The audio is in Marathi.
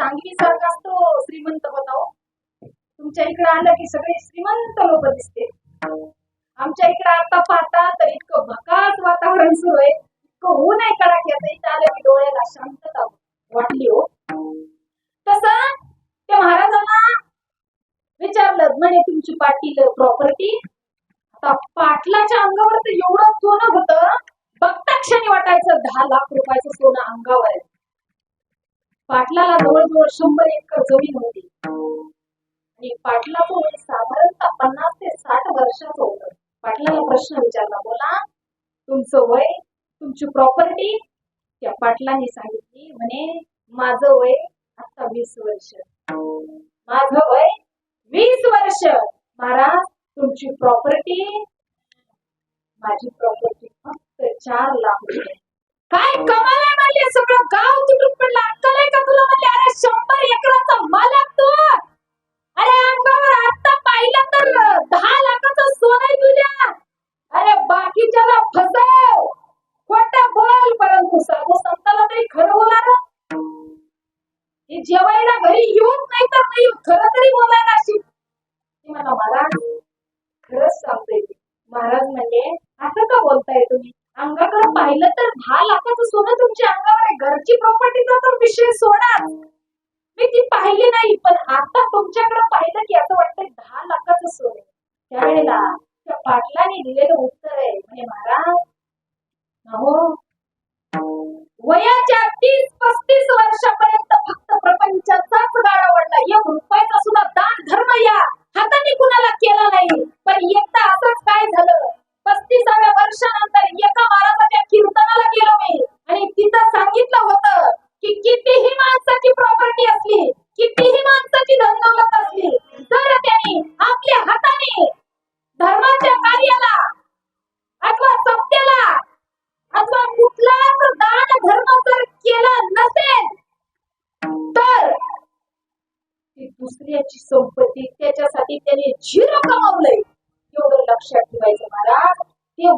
सांगली सारखाच तो श्रीमंत होता हो. तुमच्या इकडे आलं की सगळे श्रीमंत लोक दिसते. आमच्या इकडे आता पाहता तर इतकं भकास वातावरण सुरू आहे. इतकं ऊन आहे कडाक्याचं. इथं आलं की डोळ्याला शांतता वाटली हो. तस त्या महाराजांना विचारलं म्हणे तुमची पाटील प्रॉपर्टी आता पाटलाच्या अंगावर तर एवढं सोनं होतं. बघता क्षणी वाटायचं दहा लाख रुपयाचं सोनं अंगावर आहे. पाटलाला जवळजवळ शंभर एकर जमीन होती. आणि पाटला वय म्हणजे साधारणतः पन्नास ते साठ वर्षाचं होतं. पाटलाला प्रश्न विचारला बोला तुमचं वय तुमची प्रॉपर्टी त्या पाटलाने सांगितली म्हणे माझं वय आता वीस वर्ष. माझ वय वीस वर्ष. महाराज तुमची प्रॉपर्टी माझी प्रॉपर्टी फक्त चार लाख रुपये. काय कमाल आहे सगळं गाव तुटून जेवायला घरी येऊन नाही तर नाही खर खरं तरी बोलायला अशी. म्हणा मला खरंच सांगते. महाराज म्हणजे असं का बोलताय तुम्ही? अंगाकडे पाहिलं तर दहा लाखाचं सोनं तुमच्या अंगावर आहे. घरची प्रॉपर्टीचा तर विषय सोडा मी ती पाहिली नाही पण आता तुमच्याकडे पाहिलं की असं वाटतंय दहा लाखाचं सोनं त्यावेळेला त्या पाटलाने दिलेलं उत्तर आहे. म्हणजे महाराज हो वयाच्या तीस पस्तीस सांगितलं होतं की कितीही माणसाची प्रॉपर्टी असली कितीही माणसाची धनदौलत असली जर त्यांनी आपल्या हाताने धर्माच्या कार्याला अथवा सत्याला अथवा कुठलाच दान धर्म जर केला नसेल तर दुसऱ्याची संपत्ती त्याच्यासाठी त्याने झिरो कमावलंय. एवढं लक्षात ठेवायचं महाराज. ते